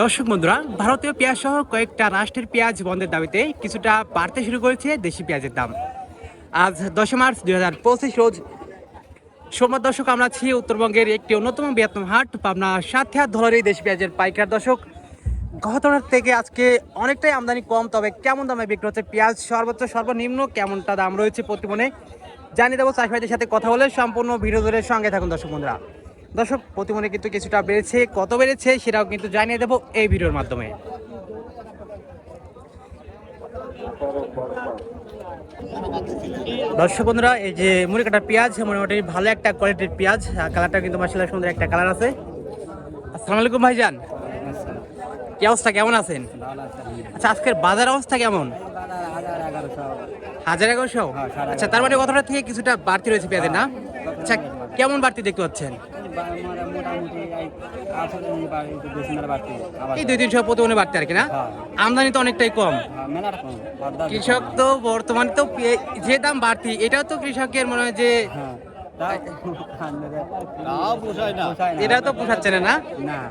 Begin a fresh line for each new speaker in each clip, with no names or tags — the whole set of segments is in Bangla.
দর্শক বন্ধুরা, ভারতীয় পেঁয়াজ সহ কয়েকটা রাষ্ট্রের পেঁয়াজ বন্ধের দাবিতে কিছুটা বাড়তে শুরু করেছে দেশি পেঁয়াজের দাম। আজ দশই মার্চ দুই হাজার পঁচিশ রোজ। সোমবার দর্শক, আমরা আছি উত্তরবঙ্গের একটি অন্যতম বৃহত্তম হাট, পাবনা সাথে ধলারি দেশি পেঁয়াজের পাইকার দর্শক। গতবার থেকে আজকে অনেকটাই আমদানি কম, তবে কেমন দামে বিক্রি হচ্ছে পেঁয়াজ? সর্বোচ্চ সর্বনিম্ন কেমনটা দাম রয়েছে প্রতিমনে? জানিয়ে দেবো চাষবাইদের সাথে কথা বলে সম্পূর্ণ ভিডিও ধরে সঙ্গে থাকুন দর্শক বন্ধুরা। দর্শক, প্রতিমনে কিন্তু কিছুটা বেড়েছে। কত বেড়েছে সেটাও কিন্তু জানিয়ে দেবো এই ভিডিওর মাধ্যমে। দর্শক বন্ধুরা, এই যে মুড়ি কাটা পেঁয়াজ, মোটামুটি ভালো একটা কোয়ালিটির পেঁয়াজ। কালারটা কিন্তু মাসাল্লাহ সুন্দর একটা কালার আছে। আসসালামু আলাইকুম ভাইজান। কি অবস্থা? কেমন আছেন? আচ্ছা আজকের বাজার অবস্থা কেমন? হাজার এগারোশো। আচ্ছা তার মানে কথাটা থেকে কিছুটা বাড়তি রয়েছে পেঁয়াজের, না? আচ্ছা কেমন বাড়তি দেখতে পাচ্ছেন? এই দুই তিনশো প্রতিমনে বাড়তে আর কি না? আমদানি তো অনেকটাই কম। কৃষক তো বর্তমানে তো যে দাম বাড়তি এটাও তো কৃষকের মনে হয় যে এটা তো পোষাচ্ছে না না?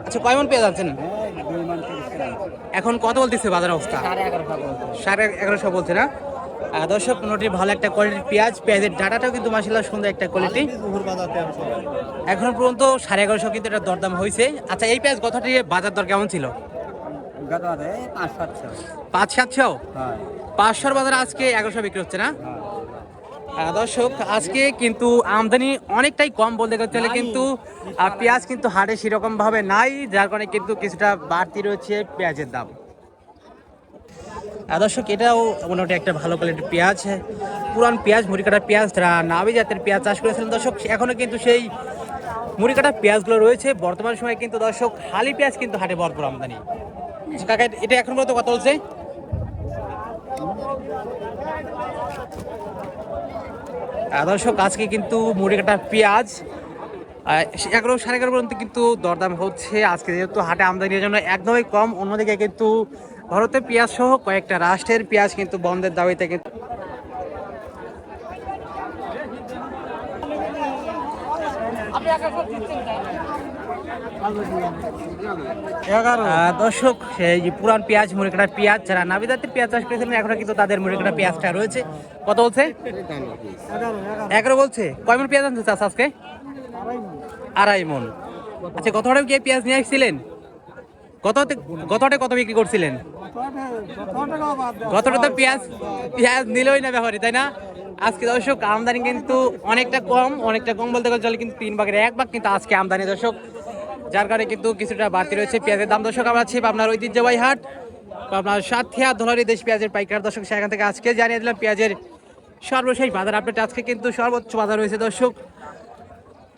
আচ্ছা কয় মন পেয়ে যাচ্ছেন এখন কত বলতেছে বাজার অবস্থা? সাড়ে এগারোশো বলছে না? দর্শক মোটামুটি ভালো একটা কোয়ালিটির পেঁয়াজ। পেঁয়াজের ডাটাটাও কিন্তু মাসাল্লাহ সুন্দর একটা কোয়ালিটি এখন পর্যন্ত সাড়ে এগারোশো কিন্তু এটা দরদাম হয়েছে। আচ্ছা এই পেঁয়াজ কথাটি বাজার দর কেমন ছিল? পাঁচ সাতশো। পাঁচশোর বাজার আজকে এগারোশো বিক্রি হচ্ছে না? দর্শক আজকে কিন্তু আমদানি অনেকটাই কম বলতে গেলে কিন্তু আহ, পেঁয়াজ কিন্তু হাটে সেরকম ভাবে নাই যার কারণে কিন্তু কিছুটা বাড়তি রয়েছে পেঁয়াজের দাম। দর্শক এটাও মোটামুটি একটা ভালো কোয়ালিটির পেঁয়াজ। পুরান পেঁয়াজ মুড়ি কাটা পেঁয়াজ তারা নাবি জাতের পেঁয়াজ চাষ করেছিলেন দর্শক এখনও কিন্তু সেই মুড়ি কাটা পেঁয়াজগুলো রয়েছে। বর্তমান সময়ে কিন্তু দর্শক হালি পেঁয়াজ কিন্তু হাটে ভরপুর আমদানি। আচ্ছা, কাকা এটা এখন পর্যন্ত কত আহ, দর্শক আজকে কিন্তু মুড়ি কাটা পেঁয়াজ এগারো সাড়ে এগারো পর্যন্ত কিন্তু দরদাম হচ্ছে। আজকে যেহেতু হাটে আমদানির জন্য একদমই কম অন্যদিকে কিন্তু ভারতের পেঁয়াজ সহ কয়েকটা রাষ্ট্রের পেঁয়াজ কিন্তু বন্ধের দাবিতে কিন্তু দর্শক সেই যে পুরান পেঁয়াজ মুড়ি কাটা পেঁয়াজ যারা নাবিদাতের পেঁয়াজ চাষ করেছিলেন এখনও কিন্তু তাদের মুড়ি কাটা পেঁয়াজটা রয়েছে। কত বলছে? এগারো বলছে। কয় মন পেঁয়াজ আনছে চাষ আজকে? আড়াই মন। আচ্ছা কত গিয়ে পেঁয়াজ নিয়ে আসছিলেন? কত কত কত বিক্রি করছিলেন? গতটা তো পেঁয়াজ পেঁয়াজ নিলই না ব্যাপারে তাই না? আজকে দর্শক, আমদানি কিন্তু অনেকটা কম অনেকটা কম বলতে গেলে চলে কিন্তু তিন ভাগের এক ভাগ কিন্তু আজকে আমদানি দর্শক। যার কারণে কিন্তু কিছুটা বাড়তি রয়েছে পেঁয়াজের দাম। দর্শক, আমরা আছি আপনার ঐতিহ্যবাহী হাট আপনার সাথিয়া, ধলারি দেশ পেঁয়াজের পাইকার। দর্শক, সেখান থেকে আজকে জানিয়ে দিলাম পেঁয়াজের সর্বশেষ বাজার আপডেট আজকে কিন্তু সর্বোচ্চ বাজার রয়েছে দর্শক।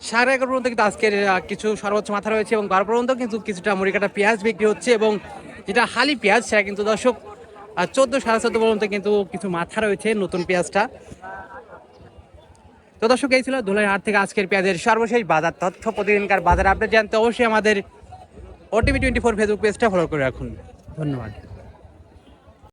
সাড়ে এগারো পর্যন্ত কিন্তু আজকের কিছু সর্বোচ্চ মাথা রয়েছে এবং বারো পর্যন্ত কিন্তু কিছুটা মুড়ি কাটা পেঁয়াজ বিক্রি হচ্ছে এবং যেটা হালি পেঁয়াজ, সেটা কিন্তু দর্শক চোদ্দ, সাড়ে চোদ্দ পর্যন্ত কিন্তু কিছু মাথা রয়েছে নতুন পেঁয়াজটা। তো দর্শক, এই ছিল ধুলাই হাট থেকে আজকের পেঁয়াজের সর্বশেষ বাজার তথ্য। প্রতিদিনকার বাজার আপডেট জানতে অবশ্যই আমাদের ওটিভি টোয়েন্টি ফোর ফেসবুক পেজটা ফলো করে রাখুন। ধন্যবাদ।